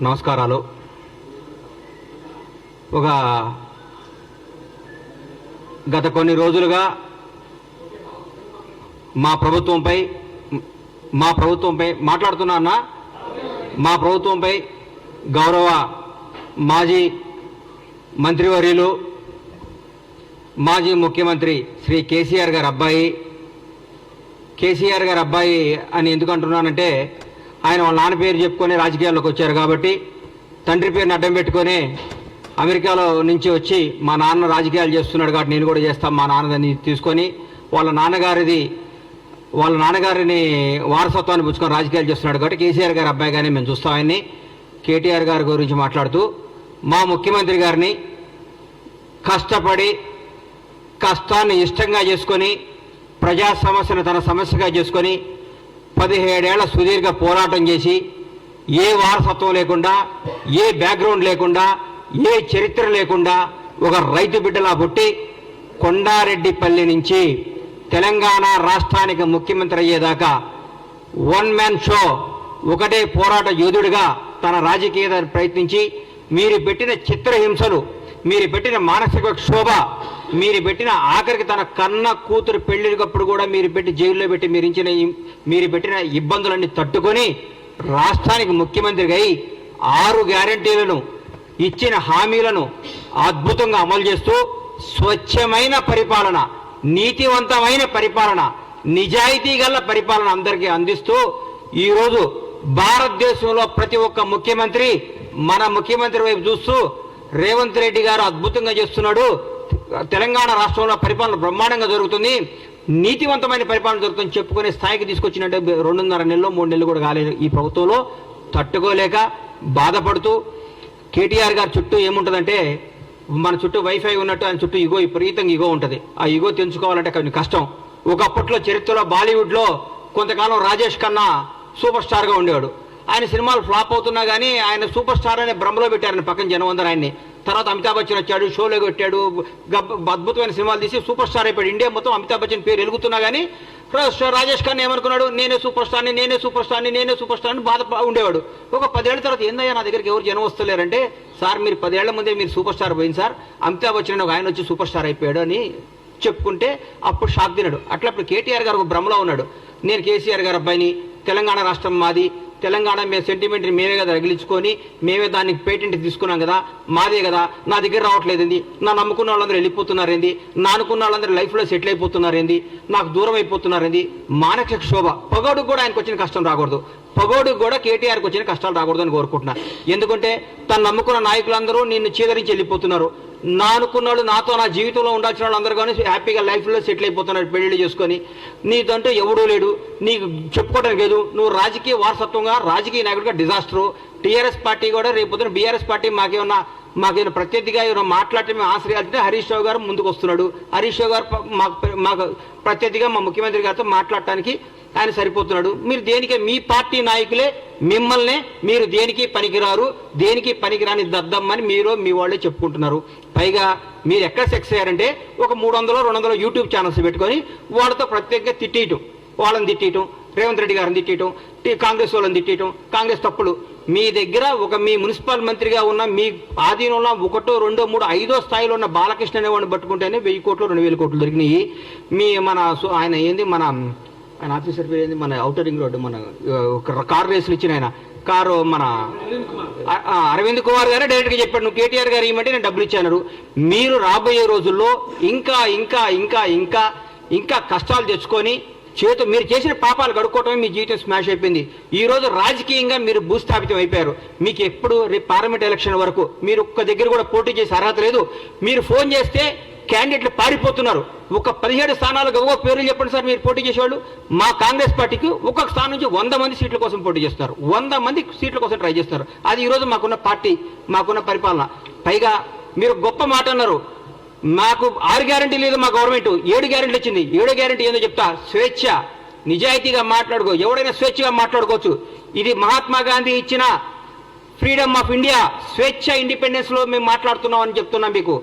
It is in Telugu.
నమస్కారాలు. ఒక గత కొన్ని రోజులుగా మా ప్రభుత్వంపై మా ప్రభుత్వంపై మాట్లాడుతున్నా అన్న మా ప్రభుత్వంపై గౌరవ మాజీ మంత్రివర్యులు మాజీ ముఖ్యమంత్రి శ్రీ కేసీఆర్ గారి అబ్బాయి కేసీఆర్ గారి అబ్బాయి అని ఎందుకు అంటున్నానంటే ఆయన వాళ్ళ నాన్న పేరు చెప్పుకొని రాజకీయాల్లోకి వచ్చారు కాబట్టి తండ్రి పేరుని అడ్డం పెట్టుకొని అమెరికాలో నుంచి వచ్చి మా నాన్న రాజకీయాలు చేస్తున్నాడు కాబట్టి నేను కూడా చేస్తాను మా నాన్నదని తీసుకొని వాళ్ళ నాన్నగారిది వాళ్ళ నాన్నగారిని వారసత్వాన్ని పుచ్చుకొని రాజకీయాలు చేస్తున్నాడు కాబట్టి కేసీఆర్ గారి అబ్బాయి కానీ మేము చూస్తాం ఆయన్ని. కేటీఆర్ గారి గురించి మాట్లాడుతూ మా ముఖ్యమంత్రి గారిని కష్టపడి కష్టాన్ని ఇష్టంగా చేసుకొని ప్రజా సమస్యను తన సమస్యగా చేసుకొని పదిహేడేళ్ళ సుదీర్ఘ పోరాటం చేసి ఏ వారసత్వం లేకుండా ఏ బ్యాక్గ్రౌండ్ లేకుండా ఏ చరిత్ర లేకుండా ఒక రైతు బిడ్డలా పుట్టి కొండారెడ్డిపల్లి నుంచి తెలంగాణ రాష్ట్రానికి ముఖ్యమంత్రి అయ్యేదాకా వన్ మ్యాన్ షో ఒకటే పోరాట యోధుడిగా తన రాజకీయ ప్రయత్నించి మీరు పెట్టిన చిత్రహింసలు మీరు పెట్టిన మానసిక క్షోభ మీరు పెట్టిన ఆఖరికి తన కన్న కూతురు పెళ్ళికప్పుడు కూడా మీరు పెట్టి జైల్లో పెట్టి మీరు ఇచ్చిన మీరు పెట్టిన ఇబ్బందులన్నీ తట్టుకొని రాష్ట్రానికి ముఖ్యమంత్రిగా అయి ఆరు గ్యారంటీలను ఇచ్చిన హామీలను అద్భుతంగా అమలు చేస్తూ స్వచ్ఛమైన పరిపాలన నీతివంతమైన పరిపాలన నిజాయితీ గల పరిపాలన అందరికీ అందిస్తూ ఈరోజు భారతదేశంలో ప్రతి ఒక్క ముఖ్యమంత్రి మన ముఖ్యమంత్రి వైపు చూస్తూ రేవంత్ రెడ్డి గారు అద్భుతంగా చేస్తున్నాడు. తెలంగాణ రాష్ట్రంలో పరిపాలన బ్రహ్మాండంగా జరుగుతుంది. నీతివంతమైన పరిపాలన జరుగుతుంది చెప్పుకునే స్థాయికి తీసుకొచ్చినట్టే రెండున్నర నెలలో మూడు నెలలు కూడా కాలేదు ఈ ప్రభుత్వంలో. తట్టుకోలేక బాధపడుతూ కేటీఆర్ గారి చుట్టూ ఏముంటుందంటే మన చుట్టూ వైఫై ఉన్నట్టు ఆయన చుట్టూ ఇగో విపరీతంగా ఇగో ఉంటుంది. ఆ ఇగో తెంచుకోవాలంటే కొంచెం కష్టం. ఒకప్పట్లో చరిత్రలో బాలీవుడ్లో కొంతకాలం రాజేష్ ఖన్నా సూపర్ స్టార్గా ఉండేవాడు. ఆయన సినిమాలు ఫ్లాప్ అవుతున్నా కానీ ఆయన సూపర్ స్టార్ అనే భ్రమలో పెట్టారని పక్కన జనం అందరూ ఆయన్ని. తర్వాత అమితాబ్ బచ్చన్ వచ్చాడు షోలో కొట్టాడు అద్భుతమైన సినిమాలు తీసి సూపర్ స్టార్ అయిపోయాడు. ఇండియా మొత్తం అమితాబ్ బచ్చన్ పేరు ఎలుగుతున్నా కానీ రాజేష్ ఖాన్ ఏమనుకున్నాడు? నేనే సూపర్ స్టార్ని నేనే సూపర్ స్టార్ని నేనే సూపర్ స్టార్ని బాధ ఉండేవాడు. ఒక పదేళ్ళ తర్వాత ఏందయ్యా నా దగ్గరికి ఎవరు జనం వస్తలేరంటే సార్ మీరు పదేళ్ళ ముందే మీరు సూపర్ స్టార్ పోయింది సార్. అమితాబ్ బచ్చన్ ఒక ఆయన వచ్చి సూపర్ స్టార్ అయిపోయాడు అని చెప్పుకుంటే అప్పుడు షాక్ తిన్నాడు అట్లా అప్పుడు కేటీఆర్ గారు ఒక భ్రమలో ఉన్నాడు. నేను కేసీఆర్ గారు అబ్బాయిని తెలంగాణ రాష్ట్రం మాది తెలంగాణ మేము సెంటిమెంట్ని మేమే కదా రగిలించుకొని మేమే దానికి పేటెంట్ తీసుకున్నాం కదా మాదే కదా నా దగ్గర రావట్లేదు ఏంది నా నమ్ముకున్న వాళ్ళందరూ వెళ్ళిపోతున్నారేంది నా అనుకున్న వాళ్ళందరూ లైఫ్లో సెటిల్ అయిపోతున్నారేంది నాకు దూరం అయిపోతున్నారేంది మానసిక క్షోభ. పగోడుకు కూడా ఆయనకు వచ్చిన కష్టం రాకూడదు. పగోడుకు కూడా కేటీఆర్కి వచ్చిన కష్టాలు రాకూడదు అని కోరుకుంటున్నా. ఎందుకంటే తను నమ్ముకున్న నాయకులందరూ నిన్ను చీదరించి వెళ్ళిపోతున్నారు. నా అనుకున్నాడు నాతో నా జీవితంలో ఉండాల్సిన వాళ్ళు అందరు కానీ హ్యాపీగా లైఫ్లో సెటిల్ అయిపోతున్నాడు పెళ్ళిళ్ళు చేసుకొని. నీదంటే ఎవడూ లేడు. నీకు చెప్పుకోవడానికి లేదు. నువ్వు రాజకీయ వారసత్వంగా రాజకీయ నాయకుడిగా డిజాస్టరు. టీఆర్ఎస్ పార్టీ కూడా రేపు బీఆర్ఎస్ పార్టీ మాకేమన్నా మాకేమైనా ప్రత్యర్థిగా ఏమైనా మాట్లాడితే మేము ఆశ్రయాలంటే హరీష్ రావు గారు ముందుకు వస్తున్నాడు హరీష్ రావు గారు మాకు మాకు ప్రత్యర్థిగా మా ముఖ్యమంత్రి గారితో మాట్లాడటానికి ఆయన సరిపోతున్నాడు. మీరు దేనికే మీ పార్టీ నాయకులే మిమ్మల్నే మీరు దేనికి పనికిరారు దేనికి పనికిరాని దద్దమ్మని మీరు మీ వాళ్ళే చెప్పుకుంటున్నారు. పైగా మీరు ఎక్కడ సెక్స్ అయ్యారంటే ఒక మూడు వందలు రెండు వందలు యూట్యూబ్ ఛానల్స్ పెట్టుకొని వాళ్ళతో ప్రత్యేకంగా తిట్టేయటం. వాళ్ళని తిట్టేయటం రేవంత్ రెడ్డి గారిని తిట్టేయటం టీ- కాంగ్రెస్ వాళ్ళని తిట్టేయటం కాంగ్రెస్ తప్పులు. మీ దగ్గర ఒక మీ మున్సిపల్ మంత్రిగా ఉన్న మీ ఆధీనంలో ఒకటో రెండో మూడో ఐదో స్థాయిలో ఉన్న బాలకృష్ణ అనేవాడిని పట్టుకుంటేనే వెయ్యి కోట్లు రెండు వేల కోట్లు దొరికినాయి. మీ మన ఆయన ఏంది? మన ఆయన ఆఫీసర్ పేరు ఏంది? మన ఔటర్ రింగ్ రోడ్డు మన ఒక కార్ రేసులు ఇచ్చిన ఆయన. కారు మన అరవింద్ కుమార్ గారే డైరెక్ట్గా చెప్పాడు నువ్వు కేటీఆర్ గారు ఇవ్వమంటే నేను డబ్బులు ఇచ్చాను మీరు రాబోయే రోజుల్లో ఇంకా ఇంకా ఇంకా ఇంకా ఇంకా కష్టాలు తెచ్చుకొని చేతు మీరు చేసిన పాపాలు కడుక్కోవటమే మీ జీవితం స్మాష్ అయిపోయింది. ఈ రోజు రాజకీయంగా మీరు భూస్థాపితం అయిపోయారు. మీకు ఎప్పుడు రేపు పార్లమెంట్ ఎలక్షన్ వరకు మీరు ఒక్క దగ్గర కూడా పోటీ చేసే అర్హత లేదు. మీరు ఫోన్ చేస్తే క్యాండిడేట్లు పారిపోతున్నారు. ఒక పదిహేడు స్థానాలకు ఒక పేర్లు చెప్పండి సార్ మీరు పోటీ చేసేవాళ్ళు. మా కాంగ్రెస్ పార్టీకి ఒక్కొక్క స్థానం నుంచి వంద మంది సీట్ల కోసం పోటీ చేస్తారు. వంద మంది సీట్ల కోసం ట్రై చేస్తారు. అది ఈరోజు మాకున్న పార్టీ మాకున్న పరిపాలన. పైగా మీరు గొప్ప మాట అన్నారు. మాకు ఆరు గ్యారంటీ లేదు మా గవర్నమెంట్. ఏడు గ్యారెంటీ వచ్చింది. ఏడో గ్యారెంటీ ఏందో చెప్తా. స్వేచ్ఛ. నిజాయితీగా మాట్లాడుకో ఎవడైనా స్వేచ్ఛగా మాట్లాడుకోవచ్చు. ఇది మహాత్మా గాంధీ ఇచ్చిన ఫ్రీడమ్ ఆఫ్ ఇండియా. స్వేచ్ఛ ఇండిపెండెన్స్లో మేము మాట్లాడుతున్నాం అని చెప్తున్నాం మీకు.